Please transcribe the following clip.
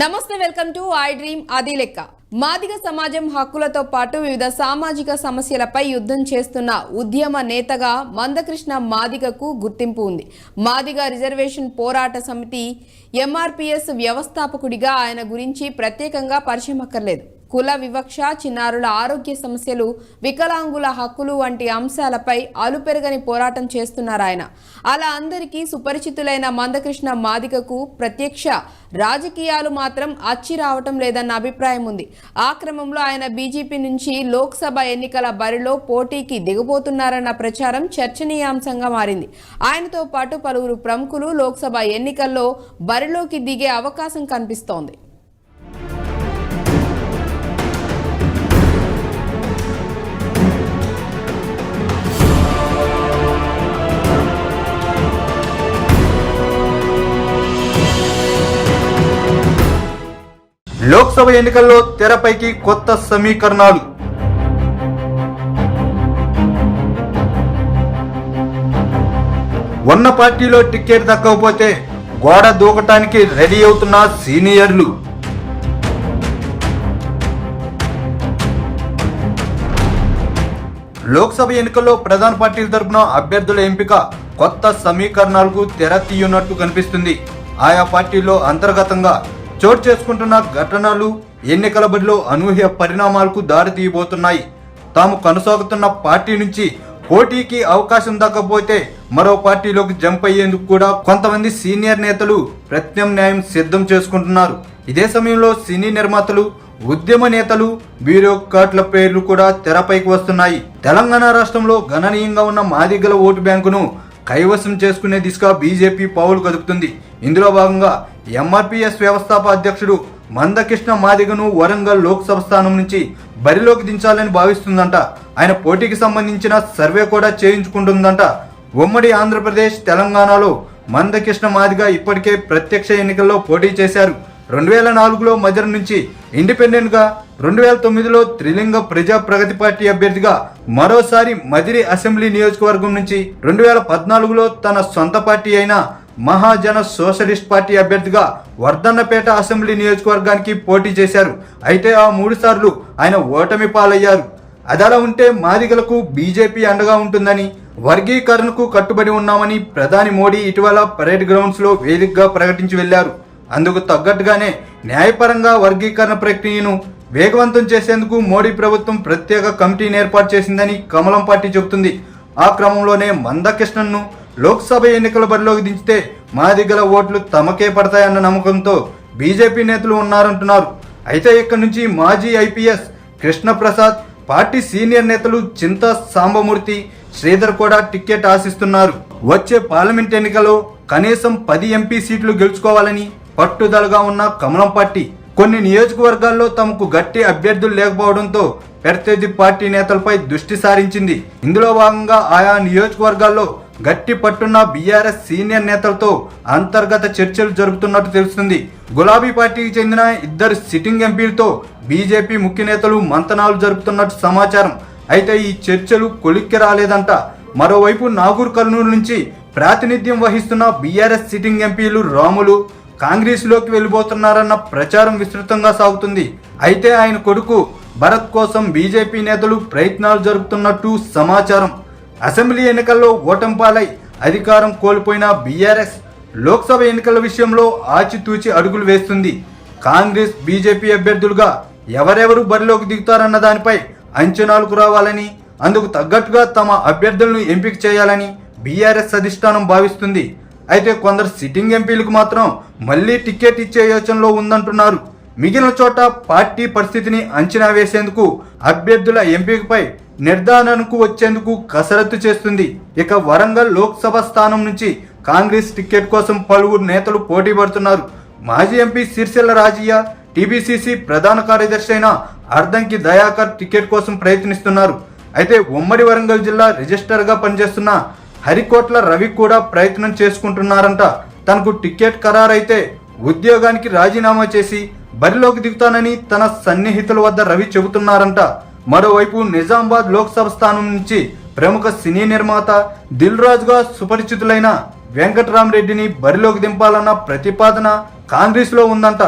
నమస్తే welcome to I dream అది లెక్క. మాదిగ సమాజం హక్కులతో పాటు వివిధ సామాజిక సమస్యలపై యుద్ధం చేస్తున్న ఉద్యమ నేతగా మందకృష్ణ మాదిగకు గుర్తింపు ఉంది. మాదిగ రిజర్వేషన్ పోరాట సమితి ఎంఆర్పిఎస్ వ్యవస్థాపకుడిగా ఆయన గురించి ప్రత్యేకంగా పరిచయం అక్కర్లేదు. కుల వివక్ష చిన్నారుల ఆరోగ్య సమస్యలు వికలాంగుల హక్కులు వంటి అంశాలపై అలుపెరగని పోరాటం చేస్తున్నారు ఆయన. అలా అందరికీ సుపరిచితులైన మందకృష్ణ మాదికకు ప్రత్యక్ష రాజకీయాలు మాత్రం అచ్చి రావటం లేదన్న అభిప్రాయం ఉంది. ఆ క్రమంలో ఆయన బీజేపీ నుంచి లోక్సభ ఎన్నికల బరిలో పోటీకి దిగబోతున్నారన్న ప్రచారం చర్చనీయాంశంగా మారింది. ఆయనతో పాటు పలువురు ప్రముఖులు లోక్సభ ఎన్నికల్లో బరిలోకి దిగే అవకాశం కనిపిస్తోంది. లోక్సభ ఎన్నికల్లో తెరపైకి కొత్త సమీకరణాలు. ఉన్న పార్టీలో టికెట్ దక్కకపోతే గోడ దూకటానికి రెడీ అవుతున్న సీనియర్లు. లోక్సభ ఎన్నికల్లో ప్రధాన పార్టీల తరపున అభ్యర్థుల ఎంపిక కొత్త సమీకరణాలకు తెర తీయనట్టు కనిపిస్తుంది. ఆయా పార్టీల్లో అంతర్గతంగా చోటు చేసుకుంటున్న ఘటనలు ఎన్నికల బడిలో అనూహ్య పరిణామాలకు దారితీయబోతున్నాయి. తాము కొనసాగుతున్న పార్టీ నుంచి పోటీకి అవకాశం దక్కకపోతే మరో పార్టీలోకి జంప్ అయ్యేందుకు కూడా కొంతమంది సీనియర్ నేతలు ప్రత్యామ్నాయం సిద్ధం చేసుకుంటున్నారు. ఇదే సమయంలో సినీ నిర్మాతలు ఉద్యమ నేతలు బ్యూరోక్రాట్ల పేర్లు కూడా తెరపైకి వస్తున్నాయి. తెలంగాణ రాష్ట్రంలో గణనీయంగా ఉన్న మాదిగల ఓటు బ్యాంకును కైవసం చేసుకునే దిశగా బీజేపీ పావులు కదుపుతుంది. ఇందులో భాగంగా ఎంఆర్పిఎస్ వ్యవస్థాప అధ్యక్షుడు మందకృష్ణ మాదిగను వరంగల్ లోక్సభ స్థానం నుంచి బరిలోకి దించాలని భావిస్తుందంట. ఆయన పోటీకి సంబంధించిన సర్వే కూడా చేయించుకుంటుందంట. ఉమ్మడి ఆంధ్రప్రదేశ్ తెలంగాణలో మందకృష్ణ మాదిగ ఇప్పటికే ప్రత్యక్ష ఎన్నికల్లో పోటీ చేశారు. రెండు వేల నాలుగులో మధ్య నుంచి ఇండిపెండెంట్గా రెండు వేల తొమ్మిదిలో త్రిలింగ ప్రజా ప్రగతి పార్టీ అభ్యర్థిగా మరోసారి మదిరి అసెంబ్లీ నియోజకవర్గం నుంచి రెండు వేల పద్నాలుగులో తన సొంత పార్టీ అయిన మహాజన సోషలిస్ట్ పార్టీ అభ్యర్థిగా వర్ధన్నపేట అసెంబ్లీ నియోజకవర్గానికి పోటీ చేశారు. అయితే ఆ మూడు సార్లు ఆయన ఓటమి పాలయ్యారు. అదలా ఉంటే మాదిగలకు బీజేపీ అండగా ఉంటుందని వర్గీకరణకు కట్టుబడి ఉన్నామని ప్రధాని మోడీ ఇటీవల పరేడ్ గ్రౌండ్స్లో వేదికగా ప్రకటించి వెళ్ళారు అందుకు తగ్గట్టుగానే న్యాయపరంగా వర్గీకరణ ప్రక్రియను వేగవంతం చేసేందుకు మోడీ ప్రభుత్వం ప్రత్యేక కమిటీని ఏర్పాటు చేసిందని కమలం పార్టీ చెబుతుంది. ఆ క్రమంలోనే మందకృష్ణన్ను లోక్సభ ఎన్నికల బరిలోకి దించితే మాదిగల ఓట్లు తమకే పడతాయన్న నమ్మకంతో బీజేపీ నేతలు ఉన్నారంటున్నారు. అయితే ఇక్కడి నుంచి మాజీ ఐపీఎస్ కృష్ణప్రసాద్ పార్టీ సీనియర్ నేతలు చింత సాంబమూర్తి శ్రీధర్ కూడా టికెట్ ఆశిస్తున్నారు. వచ్చే పార్లమెంట్ ఎన్నికలో కనీసం పది ఎంపీ సీట్లు గెలుచుకోవాలని పట్టుదలగా ఉన్న కమలం పార్టీ. కొన్ని నియోజకవర్గాల్లో తమకు గట్టి అభ్యర్థులు లేకపోవడంతో ప్రత్యర్థి పార్టీ నేతలపై దృష్టి సారించింది. ఇందులో భాగంగా ఆయా నియోజకవర్గాల్లో గట్టి పట్టున్న బీఆర్ఎస్ సీనియర్ నేతలతో అంతర్గత చర్చలు జరుపుతున్నట్టు తెలుస్తుంది. గులాబీ పార్టీకి చెందిన ఇద్దరు సిట్టింగ్ ఎంపీలతో బీజేపీ ముఖ్య నేతలు మంతనాలు జరుపుతున్నట్టు సమాచారం. అయితే ఈ చర్చలు కొలిక్కి రాలేదంట. మరోవైపు నాగూర్ కర్నూలు నుంచి ప్రాతినిధ్యం వహిస్తున్న బీఆర్ఎస్ సిట్టింగ్ ఎంపీలు రాములు కాంగ్రెస్లోకి వెళ్ళిపోతున్నారన్న ప్రచారం విస్తృతంగా సాగుతుంది. అయితే ఆయన కొడుకు భరత్ కోసం బీజేపీ నేతలు ప్రయత్నాలు జరుపుతున్నట్టు సమాచారం. అసెంబ్లీ ఎన్నికల్లో ఓటంపాలై అధికారం కోల్పోయిన బీఆర్ఎస్ లోక్సభ ఎన్నికల విషయంలో ఆచితూచి అడుగులు వేస్తుంది. కాంగ్రెస్ బీజేపీ అభ్యర్థులుగా ఎవరెవరు బరిలోకి దిగుతారన్న దానిపై అంచనాలకు రావాలని అందుకు తగ్గట్టుగా తమ అభ్యర్థులను ఎంపిక చేయాలని బీఆర్ఎస్ అధిష్టానం భావిస్తుంది. అయితే కొందరు సిట్టింగ్ ఎంపీలకు మాత్రం మళ్ళీ టికెట్ ఇచ్చే యోచనలో ఉందంటున్నారు. మిగిలిన చోట పార్టీ పరిస్థితిని అంచనా వేసేందుకు అభ్యర్థుల ఎంపికపై నిర్ధారణకు వచ్చేందుకు కసరత్తు చేస్తుంది. ఇక వరంగల్ లోక్సభ స్థానం నుంచి కాంగ్రెస్ టికెట్ కోసం పలువురు నేతలు పోటీ పడుతున్నారు. మాజీ ఎంపీ సిరిసిల్ల రాజయ్య టీబీసీసీ ప్రధాన కార్యదర్శి అయిన అర్ధంకి దయాకర్ టికెట్ కోసం ప్రయత్నిస్తున్నారు. అయితే ఉమ్మడి వరంగల్ జిల్లా రిజిస్టర్గా పనిచేస్తున్న హరికోట్ల రవి కూడా ప్రయత్నం చేసుకుంటున్నారంట. తనకు టికెట్ ఖరారైతే ఉద్యోగానికి రాజీనామా చేసి బరిలోకి దిగుతానని తన సన్నిహితుల వద్ద రవి చెబుతున్నారంట. మరోవైపు నిజామాబాద్ లోక్సభ స్థానం నుంచి ప్రముఖ సినీ నిర్మాత దిల్ రాజుగా సుపరిచితులైన వెంకట్రామరెడ్డిని బరిలోకి దింపాలన్న ప్రతిపాదన కాంగ్రెస్లో ఉందంట.